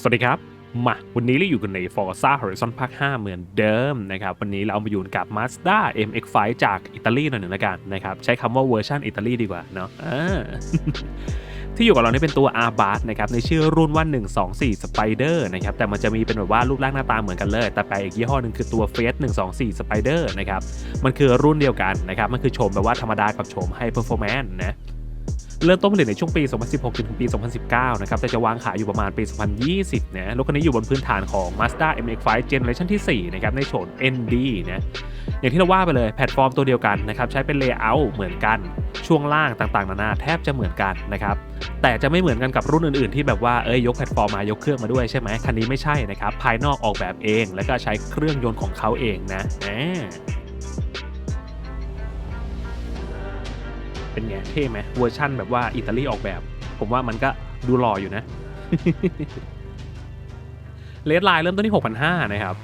สวัสดีครับ มาวันนี้เราอยู่กันใน Forza Horizon ภาค 5 เหมือนเดิมนะครับ วันนี้เรามาอยู่กับ Mazda MX-5 จากอิตาลีหน่อยหนึ่งละกันนะครับ ใช้คำว่าเวอร์ชันอิตาลีดีกว่าเนาะที่อยู่กับเรานี่เป็นตัว r b a s นะครับในชื่อรุ่นว่า 124 Spider นะครับแต่มันจะมีเป็นแบบว่ารูปร่างหน้าตาเหมือนกันเลย แต่แปลอีกยี่ห้อหนึ่งคือตัว f a c e 124 Spider นะครับมันคือรุ่นเดียวกันนะครับมันคือโฉมแบบว่าธรรมดากับโฉม High Performance นะ เริ่มต้นผลิตในช่วงปี 2016 จนถึงปี 2019 นะครับ แต่จะวางขายอยู่ประมาณปี 2020 นะ รถคันนี้อยู่บนพื้นฐานของ Mazda MX-5 Generation ที่ 4 นะครับ ในโฉม ND นะ อย่างที่เราว่าไปเลย แพลตฟอร์มตัวเดียวกันนะครับ ใช้เป็น Layout เหมือนกัน ช่วงล่างต่างๆ นานาแทบจะเหมือนกันนะครับ แต่จะไม่เหมือนกันกับรุ่นอื่น ๆ ที่แบบว่า เอ้ย ยกแพลตฟอร์มมายกเครื่องมาด้วยใช่ไหมคันนี้ไม่ใช่นะครับ ภายนอกออกแบบเอง แล้วก็ใช้เครื่องยนต์ของเขาเองนะ เป็นไงเท่ไหมเวอร์ชั่นแบบว่าอิตาลีออกแบบ ผมว่ามันก็ดูหล่ออยู่นะเลดไลน์เริ่มต้นที่ 6,500 นะครับ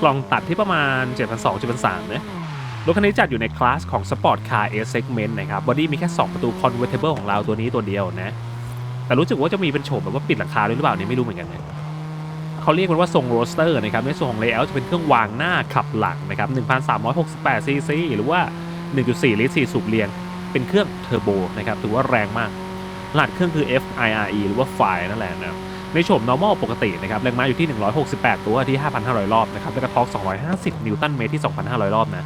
กล่องตัดที่ประมาณ 7,200 7,300นะรถคันนี้จัดอยู่ในคลาสของ Sport Car S Segment นะครับบอดี้มีแค่ 2 ประตู Convertible ของเราตัวนี้ตัวเดียวนะ แต่รู้สึกว่าจะมีเป็นโฉมแบบว่าปิดหลังคาด้วยหรือเปล่าเนี่ยไม่รู้เหมือนกันนะเขาเรียกมันว่าทรงโรสเตอร์นะครับในส่วนของ Layout จะเป็นเครื่องวางหน้าขับหลังนะครับ 1,368 cc หรือว่า 1.4 ลิตร 4 สูบเรียง เป็นเครื่องเทอร์โบนะครับ ถือว่าแรงมากรหัสเครื่องคือ FIRE หรือว่า Fire นั่นแหละนะในโฉม normal ปกตินะครับแรงม้าอยู่ที่ 168 ตัวที่ 5,500 รอบนะครับแล้วก็ทอร์ก250 นิวตันเมตรที่ 2,500 รอบนะ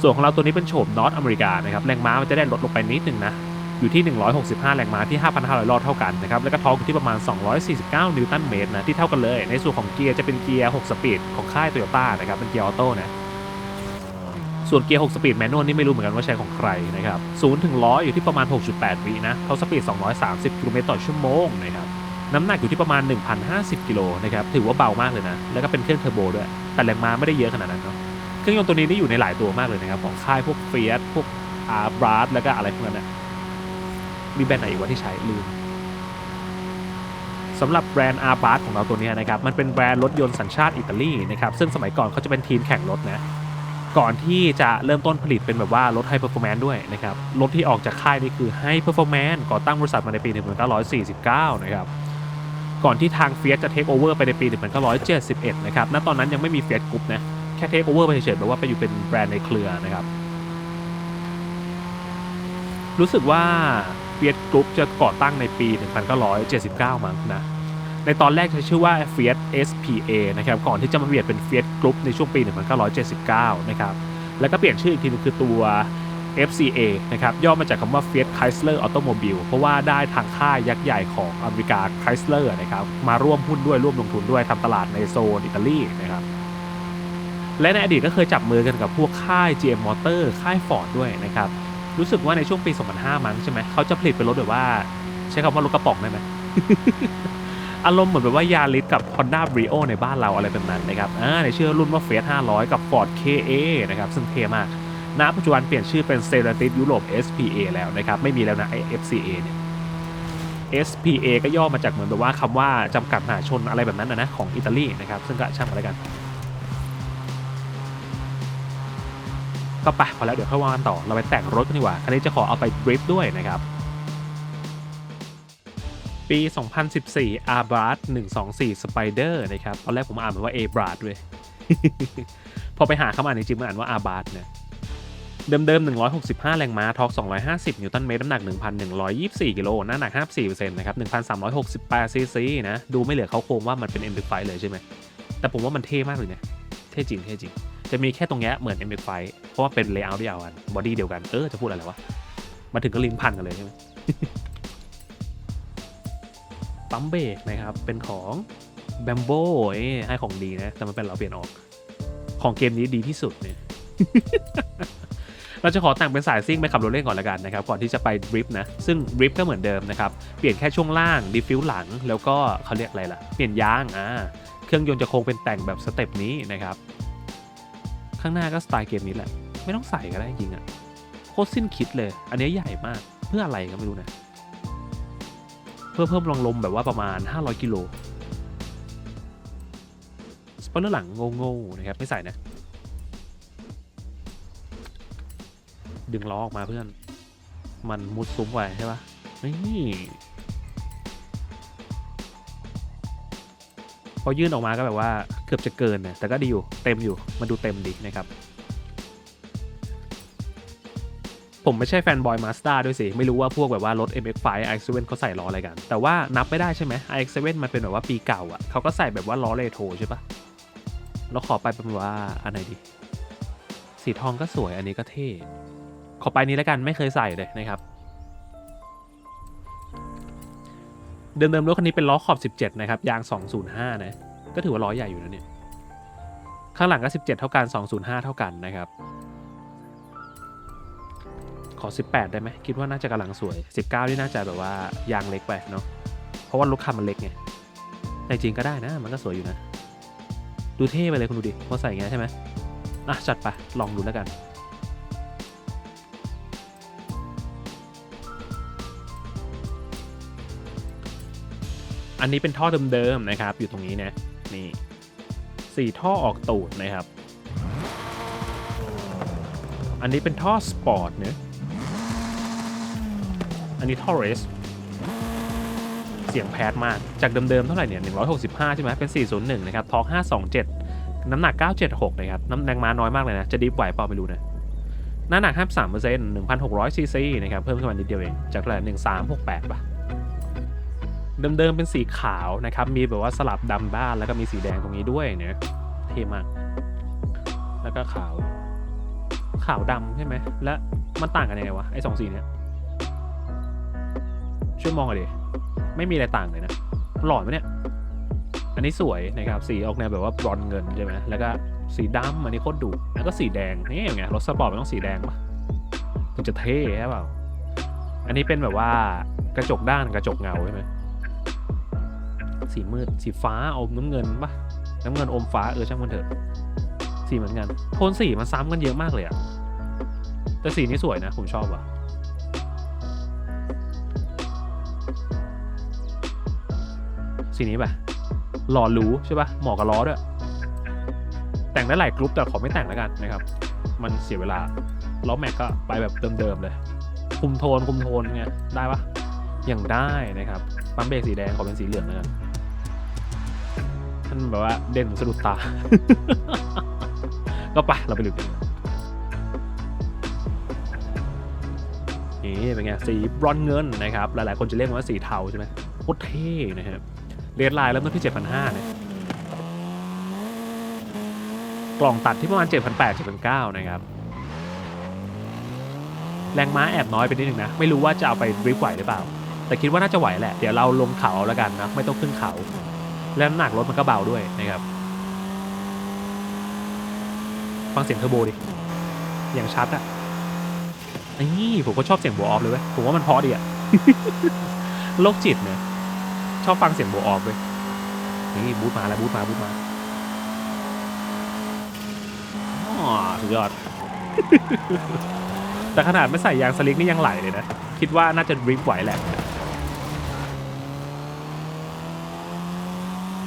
ส่วนของเราตัวนี้เป็นโฉมนอตอเมริกานะครับแรงม้ามันจะได้ลดลงไปนิดนึงนะอยู่ที่ 165 แรงม้าที่ 5,500 รอบเท่ากันนะครับแล้วก็ทอร์กอยู่ที่ประมาณ 249 นิวตันเมตรนะที่เท่ากันเลย ในส่วนของเกียร์จะเป็นเกียร์ 6 สปีดของค่ายโตโยต้านะครับเป็นเกียร์ออโต้นะ ส่วนเกียร์ 6 สปีดแมนนวลนี่ไม่รู้เหมือนกันว่าใช้ของใครนะครับ0ถึง100 อยู่ที่ประมาณ 6.8 วินะเขาสปีด 230 กิโลเมตรต่อชั่วโมงนะครับน้ำหนักอยู่ที่ประมาณ 1,050 กิโลนะครับถือว่าเบามากเลยนะ แล้วก็เป็นเครื่องเทอร์โบด้วย แต่แรงม้าไม่ได้เยอะขนาดนั้นเนาะเครื่องยนต์ตัวนี้นี่อยู่ในหลายตัวมากเลยนะครับ ของค่ายพวกเฟียสพวกอาร์บราสแล้วก็อะไรพวกนั้นนะมีแบรนด์ไหนอีกวะที่ใช้ลืมสำหรับแบรนด์อาร์บาสของเราตัวนี้นะครับ มันเป็นแบรนด์รถยนต์สัญชาติอิตาลีนะครับ ซึ่งสมัยก่อนเขาจะเป็นทีมแข่งรถนะ ก่อนที่จะเริ่มต้นผลิตเป็นแบบว่ารถไฮเปอร์ฟอร์แมนด้วยนะครับ รถที่ออกจากค่ายนี่คือไฮเปอร์ฟอร์แมนก่อตั้งบริษัทมาในปี 1949 นะครับ ก่อนที่ทางเฟียสจะเทคโอเวอร์ไปในปี 1971 นะครับ ณ ตอนนั้นยังไม่มีเฟียสกรุ๊ปนะ แค่เทคโอเวอร์ไปเฉยๆแบบว่าไปอยู่เป็นแบรนด์ในเครือนะครับ รู้สึกว่าเฟียสกรุ๊ปจะก่อตั้งในปี 1979 มั้งนะ ในตอนแรกใช้ชื่อว่า Fiat SPA นะครับก่อนที่จะมาเปลี่ยนเป็น Fiat Group ในช่วงปี 1979 นะครับแล้วก็เปลี่ยนชื่ออีกทีนึงคือตัว FCA นะครับย่อมาจากคำว่า Fiat Chrysler Automobile เพราะว่าได้ทางค่ายยักษ์ใหญ่ของอเมริกา Chrysler นะครับมาร่วมหุ้นด้วยร่วมลงทุนด้วยทำตลาดในโซนอิตาลีนะครับและในอดีตก็เคยจับมือกันกับพวกค่าย GM Motor ค่าย Ford ด้วยนะครับรู้สึกว่าในช่วงปี 2005 มั้งใช่ไหมเขาจะผลิตเป็นรถแบบว่า ใช้คำว่ารถกระป๋องได้ไหม อารมณ์เหมือนแบบว่ายาริสกับ Honda Brio ในบ้านเราอะไรแบบนั้นนะครับอ่าในชื่อรุ่นว่า Fiat 500 กับ Ford KA นะครับซึ่งเท่มากณปัจจุบันเปลี่ยนชื่อเป็น Stellantis Europe SPA แล้วนะครับ ไม่มีแล้วนะไอ้ FCA เนี่ย SPA ก็ย่อมาจากเหมือนแบบว่าคำว่าจำกัดมหาชนอะไรแบบนั้นนะนะของอิตาลีนะครับ ซึ่งก็ช่างมาแล้วกัน ก็ไปพอแล้วเดี๋ยวค่อยว่ากันต่อเราไปแต่งรถกันดีกว่าอันนี้จะขอเอาไปดริฟต์ด้วยนะครับ ปี 2014 a b r a d 124 Spider นะครับ ตอนแรกผมอ่านมันว่า a b r a d ด้วยพอไปหาคำอ่านจริงๆมันอ่านว่า a b r a d เนี่ยเดิมๆ 165 แรงม้า ทอร์ก250 นิวตันเมตร น้ำหนัก 1,124 กิโลน้ำหนัก 54%นะครับ 1,368 ซีซีนะ ดูไม่เหลือเขาโครงว่ามันเป็น M5 เลยใช่ไหม แต่ผมว่ามันเท่มากเลยเนี่ยเท่จริง เท่จริง จะมีแค่ตรงเนี้ยเหมือน M5 เพราะว่าเป็น layout เดียวกัน บอดี้เดียวกัน เออ จะพูดอะไรวะ มาถึงก็ลิ้นพันกันเลยใช่ไหม ปั๊มเบรกนะครับ เป็นของ b a m b o ให้ของดีนะ แต่มันเป็นเราเปลี่ยนออก ของเกมนี้ดีที่สุดเนี่ย เราจะขอแต่งเป็นสายซิ่งไปขับรถเล่นก่อนละกันนะครับ ก่อนที่จะไปดริฟต์นะ ซึ่งดริฟต์ก็เหมือนเดิมนะครับ เปลี่ยนแค่ช่วงล่างดีฟิวหลัง แล้วก็เขาเรียกอะไรล่ะ เปลี่ยนยาง อ่า เครื่องยนต์จะคงเป็นแต่งแบบสเต็ปนี้นะครับ ข้างหน้าก็สไตล์เกมนี้แหละ ไม่ต้องใส่ก็ได้จริงๆอะโคตรสิ้นคิดเลย อันนี้ใหญ่มาก เพื่ออะไรก็ไม่รู้นะ เพื่อเพิ่มรองลมแบบว่าประมาณ 500 กิโลสปอยเลอร์หลังโง่ๆนะครับไม่ใส่นะ ดึงล้อออกมาเพื่อน มันมุดซุ้มไว้ใช่ปะนี่พอยื่นออกมาก็แบบว่าเกือบจะเกินเนี่ยแต่ก็ดีอยู่เต็มอยู่มันดูเต็มดีนะครับ ผมไม่ใช่แฟนบอยมาสด้าด้วยสิ ไม่รู้ว่าพวกแบบว่ารถ MX5 iX7 เขาใส่ล้ออะไรกัน แต่ว่านับไม่ได้ใช่ไหม iX7 มันเป็นแบบว่าปีเก่าอะเขาก็ใส่แบบว่าล้อเรโทรใช่ปะแล้วขอไปเป็นว่าอันไหนดี สีทองก็สวยอันนี้ก็เท่ ขอไปนี้แล้วกันไม่เคยใส่เลยนะครับ เดิมๆรถคันนี้เป็นล้อขอบ 17 นะครับ ยาง 205 นะ ก็ถือว่าล้อใหญ่อยู่นะเนี่ย ข้างหลังก็ 17 เท่ากัน 205 เท่ากันนะครับ ขอ 18 ได้ไหมคิดว่าน่าจะกำลังสวย 19 นี่น่าจะแบบว่ายางเล็กไปเนาะเพราะว่ารถคันมันเล็กไงแต่จริงก็ได้นะ มันก็สวยอยู่นะ ดูเท่ไปเลยคุณดูดิพอใส่อย่างเงี้ยใช่ไหมอะจัดไปลองดูแล้วกันอันนี้เป็นท่อเดิมๆนะครับ อยู่ตรงนี้นะนี่สี่ท่อออกตูดนะครับ อันนี้เป็นท่อสปอร์ตเนะ อันนี้ท่อเรสเสียงแพดมาก จากเดิมๆเท่าไหร่เนี่ย 165 ใช่ไหมเป็น 401 นะครับทอร์ก527 น้ำหนัก 976 นะครับ น้ำแรงม้าน้อยมากเลยนะ จะดีฟไหวเปล่าไม่รู้นะน้ำหนัก 53% 1,600 ซีซีนะครับ เพิ่มขึ้นมานิดเดียวเอง จากเท่าไหร่1368ป่ะเดิมๆเป็นสีขาวนะครับ มีแบบว่าสลับดำบ้านแล้วก็มีสีแดงตรงนี้ด้วยเนี่ยเท่มาก แล้วก็ขาว ขาวดำใช่ไหม และมันต่างกันยังไงวะไอ้สองสีเนี้ย ช่วยมองหน่อยดิไม่มีอะไรต่างเลยนะหล่อไหมเนี่ย อันนี้สวยนะครับ สีออกแนวแบบว่าบรอนเงินใช่ไหมแล้วก็สีดำอันนี้โคตรดุแล้วก็สีแดงนี่ไงรถสปอร์ตมันต้องสีแดงปะถึงจะเท่ใช่เปล่าอันนี้เป็นแบบว่ากระจกด้านกระจกเงาใช่ไหมสีมืดสีฟ้าอมน้ำเงินปะน้ำเงินอมฟ้าเออช่างมันเถอะสีเหมือนกันโทนสีมันซ้ำกันเยอะมากเลยอะแต่สีนี้สวยนะผมชอบว่ะ สีนี้ป่ะหล่อหรูใช่ป่ะเหมาะกับล้อด้วย แต่งได้หลายกรุ๊ปแต่ขอไม่แต่งแล้วกันนะครับ มันเสียเวลาล้อแม็กก็ไปแบบเดิมๆเลย คุมโทนคุมโทนไงได้ปะอย่างได้นะครับปั๊มเบรกสีแดงขอเป็นสีเหลืองแล้วกันมันแบบว่าเด่นสะดุดตา ก็ไปเราไปดูกันนี่เป็นไงสีบรอนเงินนะครับ หลายๆคนจะเรียกว่าสีเทาใช่ไหมโคตรเท่นะครับ เรียนไลน์เริ่มต้นที่7,500นะกล่องตัดที่ประมาณ7,800 7,900นะครับแรงม้าแอบน้อยไปนิดนึงนะ ไม่รู้ว่าจะเอาไปริฟไหวหรือเปล่า แต่คิดว่าน่าจะไหวแหละ เดี๋ยวเราลงเขาแล้วกันนะ ไม่ต้องขึ้นเขา และน้ำหนักรถมันก็เบาด้วยนะครับ ฟังเสียงเทอร์โบดิ อย่างชัดอะนี่ผมก็ชอบเสียงโบออฟเลยเว้ย ผมว่ามันเพราะดีอะโรคจิตเนี่ย ชอบฟังเสียงโบออฟเว้ยนี่บูทมาแล้วบูทมาบูทมาอ๋อสุดยอด แต่ขนาดไม่ใส่ยางสลิกนี่ยังไหลเลยนะ คิดว่าน่าจะริฟไหวแหละ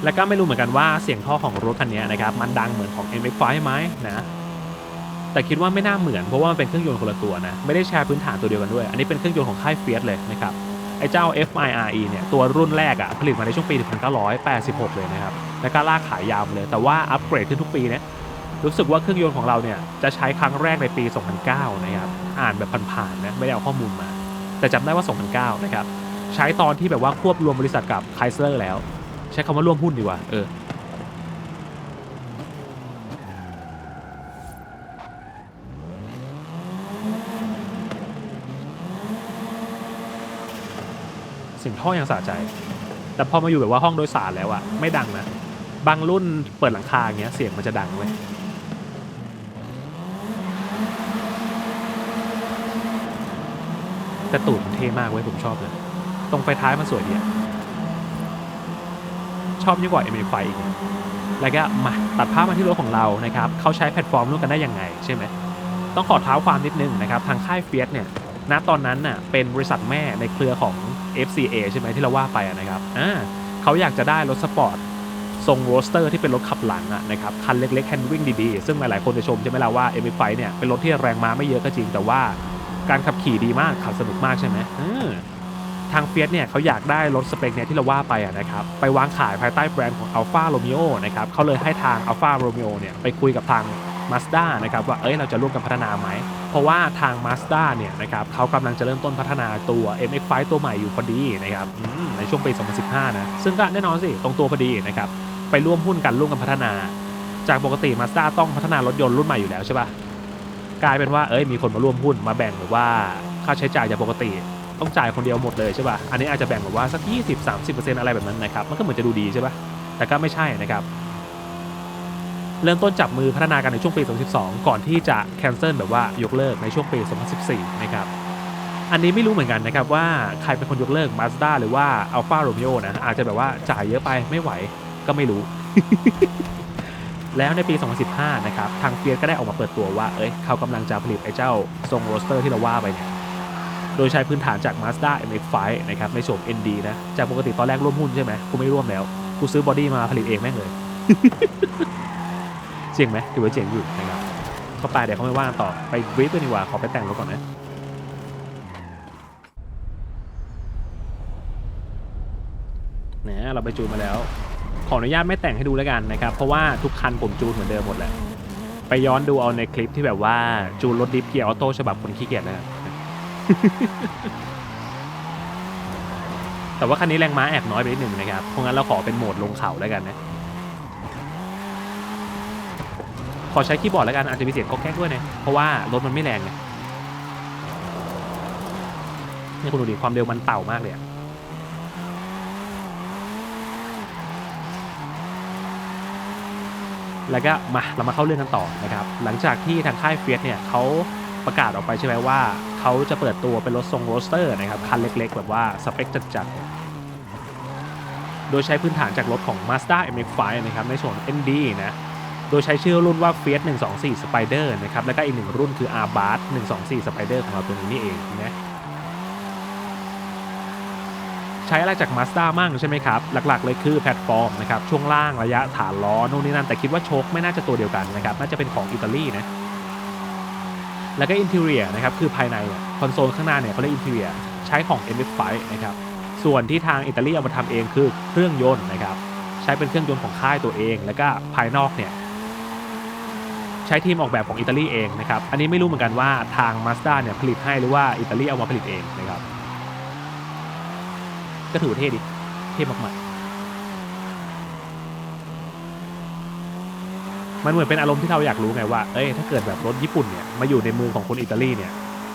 แล้วก็ไม่รู้เหมือนกันว่าเสียงท่อของรถคันนี้นะครับ มันดังเหมือนของ MX5 ไหมนะ แต่คิดว่าไม่น่าเหมือนเพราะว่ามันเป็นเครื่องยนต์คนละตัวนะ ไม่ได้แชร์พื้นฐานตัวเดียวกันด้วย อันนี้เป็นเครื่องยนต์ของค่ายเฟียสเลยนะครับ ไอ้เจ้า FIRE เนี่ยตัวรุ่นแรกอะผลิตมาในช่วงปี 1986 เลยนะครับ แล้วก็ลากขายยาวเลย แต่ว่าอัปเกรดขึ้นทุกปีเนี่ยรู้สึกว่าเครื่องยนต์ของเราเนี่ยจะใช้ครั้งแรกในปี 2009 นะครับ อ่านแบบผ่านๆนะไม่ได้เอาข้อมูลมา แต่จำได้ว่า 2009 นะครับ ใช้ตอนที่แบบว่าควบรวมบริษัทกับไคเซอร์แล้ว ใช้คำว่าร่วมหุ้นดีกว่าเออ สียงท่อยังสะใจ แต่พอมาอยู่แบบว่าห้องโดยสารแล้วอะไม่ดังนะ บางรุ่นเปิดหลังคาอย่างเงี้ยเสียงมันจะดังเว้ยแต่ตูดมันเท่มากเว้ยผมชอบเลย ตรงไฟท้ายมันสวยดีอะชอบยิ่งกว่า m อ5อีกนะแล้วก็มาตัดภาพมาที่รถของเรานะครับเขาใช้แพลตฟอร์มร่วมกันได้ยังไงใช่ไหมต้องขอเท้าความนิดนึงนะครับ ทางค่ายเฟียสเนี่ยณตอนนั้นน่ะเป็นบริษัทแม่ในเครือของ FCA ใช่ไหมที่เราว่าไปนะครับอ่าเขาอยากจะได้รถสปอร์ตทรงโรสเตอร์ที่เป็นรถขับหลังอะนะครับคันเล็กๆแฮนด์วิ่งดีๆ ซึ่งหลายๆคนจะชมใช่ไหมล่ะว่า M5 เนี่ยเป็นรถที่แรงม้าไม่เยอะก็จริง แต่ว่าการขับขี่ดีมากขับสนุกมากใช่ไหมทางเฟียสเนี่ยเขาอยากได้รถสเปคเนี่ยที่เราว่าไปะนะครับไปวางขายภายใต้แบรนด์ของ Alfa Romeo นะครับเขาเลยให้ทาง Alfa Romeo เนี่ยไปคุยกับทาง Mazda นะครับว่าเอ้ยเราจะร่วมกันพัฒนาไหม ราะว่าทาง Mazda เนี่ยนะครับเขากำลังจะเริ่มต้นพัฒนาตัว MX-5 ตัวใหม่อยู่พอดีนะครับในช่วงปี 2015 นะ ซึ่งก็แน่นอนสิ ตรงตัวพอดีนะครับ ไปร่วมหุ้นกันร่วมกันพัฒนา จากปกติ Mazda ต้องพัฒนารถยนต์รุ่นใหม่อยู่แล้วใช่ปะกลายเป็นว่าเอ้ยมีคนมาร่วมหุ้นมาแบ่งหรือว่าค่าใช้จ่ายจากปกติต้องจ่ายคนเดียวหมดเลยใช่ปะอันนี้อาจจะแบ่งแบบว่าสัก 20-30%อะไรแบบนั้นนะครับ มันก็เหมือนจะดูดีใช่ปะแต่ก็ไม่ใช่นะครับ เริ่มต้นจับมือพัฒนากันในช่วงปี 2012 ก่อนที่จะแคนเซิลแบบว่ายกเลิกในช่วงปี 2014 นะครับ อันนี้ไม่รู้เหมือนกันนะครับว่าใครเป็นคนยกเลิก Mazda หรือว่า Alfa Romeo นะ อาจจะแบบว่าจ่ายเยอะไปไม่ไหวก็ไม่รู้ แล้วในปี 2015 นะครับ ทางเฟียสก็ได้ออกมาเปิดตัวว่า เอ้ย เขากำลังจะผลิตไอ้เจ้าทรงโรสเตอร์ที่เราว่าไปเนี่ย โดยใช้พื้นฐานจาก Mazda MX-5 นะครับ ในโฉม ND นะ จากปกติตอนแรกร่วมหุ้นใช่ไหมกูไม่ร่วมแล้ว กูซื้อบอดี้มาผลิตเองแม่งเลย เจ๋งไหมถือว่าเจ๋งอยู่นะครับก็ไปเดี๋ยวเขาไม่ว่ากันต่อไปบรีฟกันดีกว่าขอไปแต่งรถก่อนนะเนี่ยเราไปจูนมาแล้ว ขออนุญาตไม่แต่งให้ดูแล้วกันนะครับ เพราะว่าทุกคันผมจูนเหมือนเดิมหมดแหละไปย้อนดูเอาในคลิปที่แบบว่าจูนรถดิฟเกียร์ออโต้ฉบับคนขี้เกียจนะครับแต่ว่าคันนี้แรงม้าแอบน้อยไปนิดหนึ่งนะครับ เพราะงั้นเราขอเป็นโหมดลงเขาแล้วกันนะ ขอใช้คีย์บอร์ดแล้วกันอาจจะมีเสียงก็แก๊กด้วยนะเพราะว่ารถมันไม่แรงไงนี่คุณดูดิความเร็วมันเต่ามากเลยอะแล้วก็มาเรามาเข้าเรื่องกันต่อนะครับ หลังจากที่ทางค่ายเฟียสเนี่ยเขาประกาศออกไปใช่ไหมว่าเขาจะเปิดตัวเป็นรถทรงโรสเตอร์นะครับ คันเล็กๆ แบบว่าสเปคจัดๆ โดยใช้พื้นฐานจากรถของ Mazda MX-5 นะครับ ในส่วน ND นะ โดยใช้ชื่อรุ่นว่า Fiat 124 Spider นะครับ แล้วก็อีกหนึ่งรุ่นคือ r b a r 124 Spider ของเราตัวนี้นี่เองนะใช้อะไรจาก Mazda มั่งใช่ไหมครับ หลักๆเลยคือแพลตฟอร์มนะครับ ช่วงล่างระยะฐานล้อนู่นนี่นั่น แต่คิดว่าโชคไม่น่าจะตัวเดียวกันนะครับ น่าจะเป็นของอิตาลีนะ แล้วก็อินเท r รียนะครับ คือภายในคอนโซลข้างหน้าเนี่ยเขาเรียกอินเท r รียใช้ของ MX5 นะครับ ส่วนที่ทางอิตาลีเอามาทำเองคือเครื่องยนต์นะครับ ใช้เป็นเครื่องยนต์ของค่ายตัวเอง แล้วก็ภายนอกเนี่ย ใช้ทีมออกแบบของอิตาลีเองนะครับ อันนี้ไม่รู้เหมือนกันว่าทาง Mazda เนี่ยผลิตให้หรือว่าอิตาลีเอามาผลิตเองนะครับ ก็ถือเท่ดิ เท่มากๆมันเหมือนเป็นอารมณ์ที่เราอยากรู้ไงว่า เอ้ย ถ้าเกิดแบบรถญี่ปุ่นเนี่ย มาอยู่ในมือของคนอิตาลีเนี่ย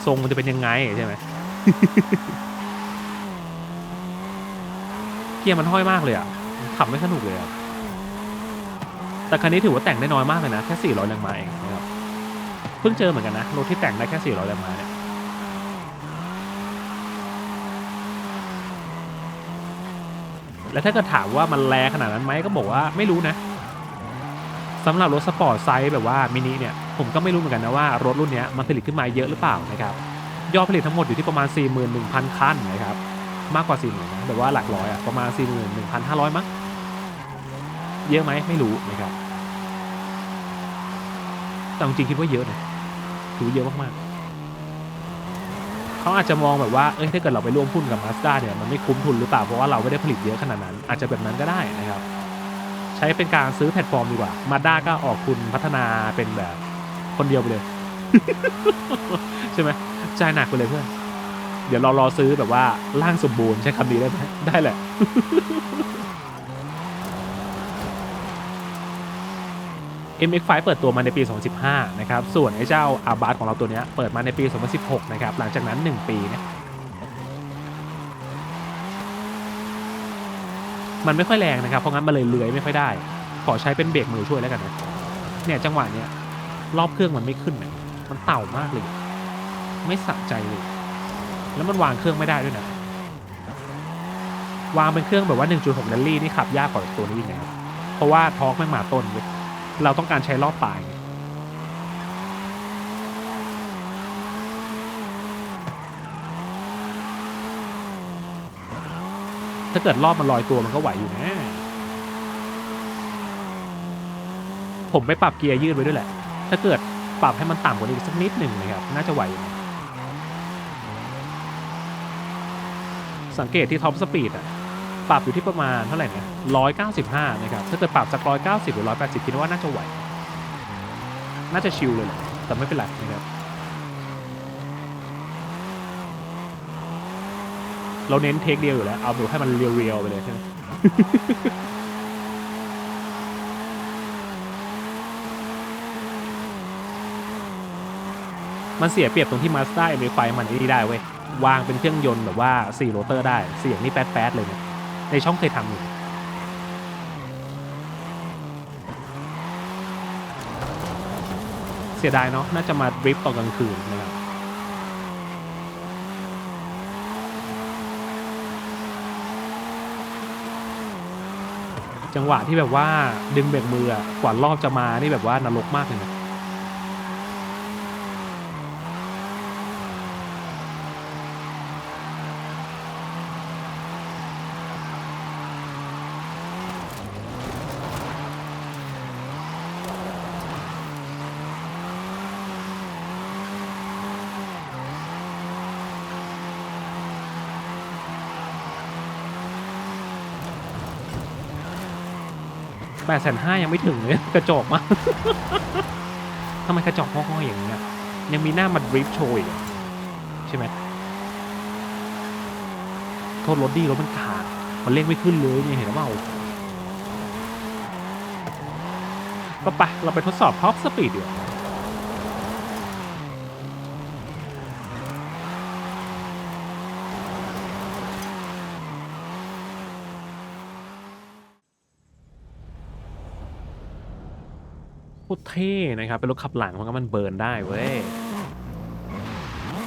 ทรงมันจะเป็นยังไงใช่ไหมเกียร์มันห้อยมากเลยอะขับไม่สนุกเลยอะ แต่คันนี้ถือว่าแต่งได้น้อยมากเลยนะแค่ 400แรงม้าเองนะครับเพิ่งเจอเหมือนกันนะรถที่แต่งได้แค่ 400แรงม้าเนี่ยแล้วถ้าเกิดถามว่ามันแรงขนาดนั้นไหมก็บอกว่าไม่รู้นะสำหรับรถสปอร์ตไซส์แบบว่ามินิเนี่ยผมก็ไม่รู้เหมือนกันนะว่ารถรุ่นนี้มันผลิตขึ้นมาเยอะหรือเปล่านะครับยอดผลิตทั้งหมดอยู่ที่ประมาณ 41,000 คันนะครับมากกว่า 40,000นะแบบว่าหลักร้อยอะประมาณ 41,500 มั้ง เยอะไหมไม่รู้นะครับแต่จริงๆคิดว่าเยอะนะถือเยอะมากๆเขาอาจจะมองแบบว่าเอ้ยถ้าเกิดเราไปร่วมหุ้นกับ Mazda เนี่ยมันไม่คุ้มทุนหรือเปล่าเพราะว่าเราไม่ได้ผลิตเยอะขนาดนั้น อาจจะแบบนั้นก็ได้นะครับ ใช้เป็นการซื้อแพลตฟอร์มดีกว่า Mazda ก็ออกทุนพัฒนาเป็นแบบคนเดียวไปเลย ใช่ไหมจ่ายหนักไปเลยเพื่อนเดี๋ยวเรารอซื้อแบบว่าร่างสมบูรณ์ใช้คำนี้ได้ไหมได้แหละ MX5 เปิดตัวมาในปี 2015 นะครับ ส่วนไอ้เจ้าอาบาร์ของเราตัวนี้เปิดมาในปี 2016 นะครับ หลังจากนั้น 1 ปีเนี่ยมันไม่ค่อยแรงนะครับ เพราะงั้นมันเลยเลื้อยไม่ค่อยได้ ขอใช้เป็นเบรกมือช่วยแล้วกันนะ เนี่ยจังหวะเนี้ยรอบเครื่องมันไม่ขึ้นนะมันเต่ามากเลย ไม่สะใจเลย แล้วมันวางเครื่องไม่ได้ด้วยนะ วางเป็นเครื่องแบบว่า 1.6แรลลี่นี่ขับยากกว่าตัวนี้อีกนะครับ เพราะว่าทอร์กไม่มาต้นเว้ย เราต้องการใช้รอบปลาย ถ้าเกิดรอบมันลอยตัวมันก็ไหวอยู่นะ ผมไปปรับเกียร์ยืดไว้ด้วยแหละ ถ้าเกิดปรับให้มันต่ำกว่านี้สักนิดหนึ่งนะครับ น่าจะไหว สังเกตที่ท็อปสปีดอะ ปรับอยู่ที่ประมาณเท่าไหร่เนี่ยร้อยเก้าสิบห้านะครับ ถ้าเกิดปรับจากร้อยเก้าสิบหรือร้อยแปดสิบคิดว่าน่าจะไหว น่าจะชิลเลยแหละ แต่ไม่เป็นไรนะครับ เราเน้นเทคเดียวอยู่แล้ว เอาแบบให้มันเรียวๆไปเลยใช่ไหมมันเสียเปรียบตรงที่ Mazda m อ5มันไอ้นี่ได้เว้ย วางเป็นเครื่องยนต์แบบว่า4โรเตอร์ได้ เสียงนี่แป๊ดๆเลยเนี่ย ในช่องเคยทำอยู่เสียดายเนาะน่าจะมาดริฟต์ตอนกลางคืนนะครับจังหวะที่แบบว่าดึงเบรกมือกว่ารอบจะมานี่แบบว่านรกมากเลยนะ แปดแสนห้ายังไม่ถึงเลยกระจอกมากทำไมกระจอกงอกๆอย่างเงี้ยยังมีหน้ามาดริฟโชว์อีกใช่ไหมโทษรถดีรถมันขาดมันเร่งไม่ขึ้นเลยเนี่ยเห็นหรือเปล่าก็ไปเราไปทดสอบท็อปสปีดเดี๋ยวาโคตร เท่นะครับ เป็นรถขับหลังมันก็มันเบิร์นได้เว้ย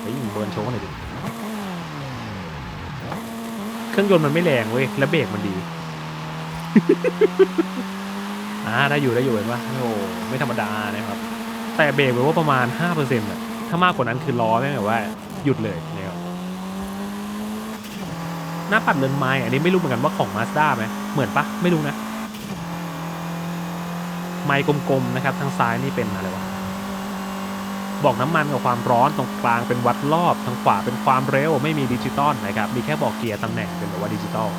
เฮ้ยเบิร์นโชว์หน่อยดิ เครื่องยนต์มันไม่แรงเว้ย แล้วเบรกมันดี อ่าได้อยู่ได้อยู่เห็นปะโอ้ไม่ธรรมดานะครับ แต่เบรกไว้ว่าประมาณ 5%อะถ้ามากกว่านั้นคือล้อแม่งแบบว่า หยุดเลยนะครับหน้าปัดเรือนไม้อันนี้ไม่รู้เหมือนกันว่าของ Mazda ไหมเหมือนปะไม่รู้นะ ไม้กลมๆนะครับ ทางซ้ายนี่เป็นอะไรวะบอกน้ำมันกับความร้อนตรงกลางเป็นวัดรอบทางขวาเป็นความเร็วไม่มีดิจิตอลนะครับ มีแค่บอกเกียร์ตำแหน่งเป็นแบบว่าดิจิตอล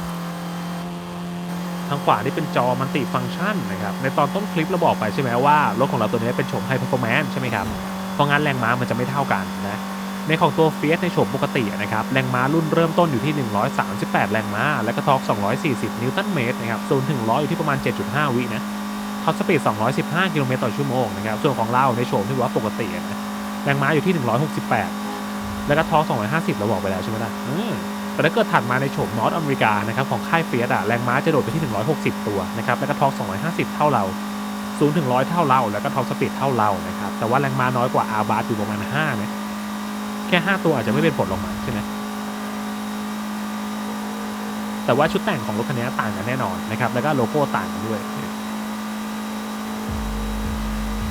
ทางขวานี่เป็นจอมันติฟังก์ชันนะครับ ในตอนต้นคลิปเราบอกไปใช่ไหมว่ารถของเราตัวนี้เป็นโฉมไฮ p e r f o r m a n c e ใช่ไหมครับเพราะงั้นแรงม้ามันจะไม่เท่ากันนะในของตัว Fiat ในโฉมปกตินะครับแรงม้ารุ่นเริ่มต้นอยู่ที่ 138 แรงม้า และก็ทอร์ก240 นิวตันเมตรนะครับศูนถึงร้อยอยู่ที่ประมาณ 7.5 วินะ ท็อปสปีด 215 กิโลเมตรต่อชั่วโมงนะครับ ส่วนของเราในโฉมที่ว่าปกตินะแรงม้าอยู่ที่ 168 แล้วก็ทอร์250 เราบอกไปแล้วใช่ไหมล่ะแต่ถ้าเกิดถัดมาในโฉมนอตอเมริกานะครับของค่ายเฟียสอะแรงม้าจะโดดไปที่ 160 ตัวนะครับ แล้วก็ทอร์250 เท่าเรา0ถึง100เท่าเรา แล้วก็ท็อปสปีดเท่าเรานะครับ แต่ว่าแรงม้าน้อยกว่าอาร์บาร์อยู่ประมาณ5นะแค่ 5 ตัวอาจจะไม่เป็นผลลงมาใช่ไหมแต่ว่าชุดแต่งของรถคันนี้ต่างกันแน่นอนนะครับ แล้วก็โลโก้ต่างกันด้วย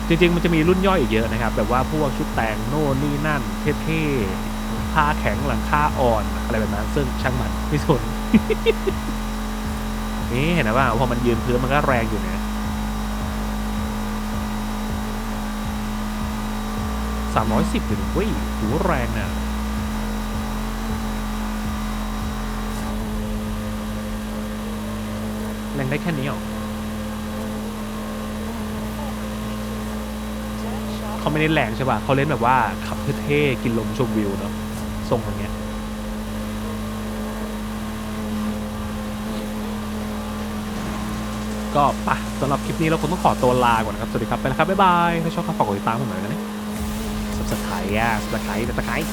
จริงๆ มันจะมีรุ่นย่อยอีกเยอะนะครับ แบบว่าพวกชุดแต่งโน่นนี่นั่น เท่ๆผ้าแข็งหลังคาอ่อน อะไรแบบนั้น ซึ่งช่างมันไม่สนนี่เห็นไหมว่าพอมันยืนพื้นมันก็แรงอยู่เนี่ยสามร้อยสิบถึงเว้ยถือว่าแรงนะแรงได้แค่นี้หรอ เขาไม่ได้แรงใช่ป่ะเขาเล่นแบบว่าขับเท่ๆกินลมชมวิวเนาะทรงอย่างเงี้ยก็ปะสำหรับคลิปนี้เราคงต้องขอตัวลาก่อนนะครับ สวัสดีครับ ไปแล้วครับ บ๊ายบาย ถ้าชอบก็ฝากกดติดตามผมหน่อยนะเนี่ยสับสไครต์อะสับสไครต์สับสไครต์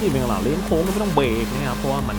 นี่เป็นหลังเลี้ยงโค้งไม่ต้องเบรกนะครับเพราะว่ามัน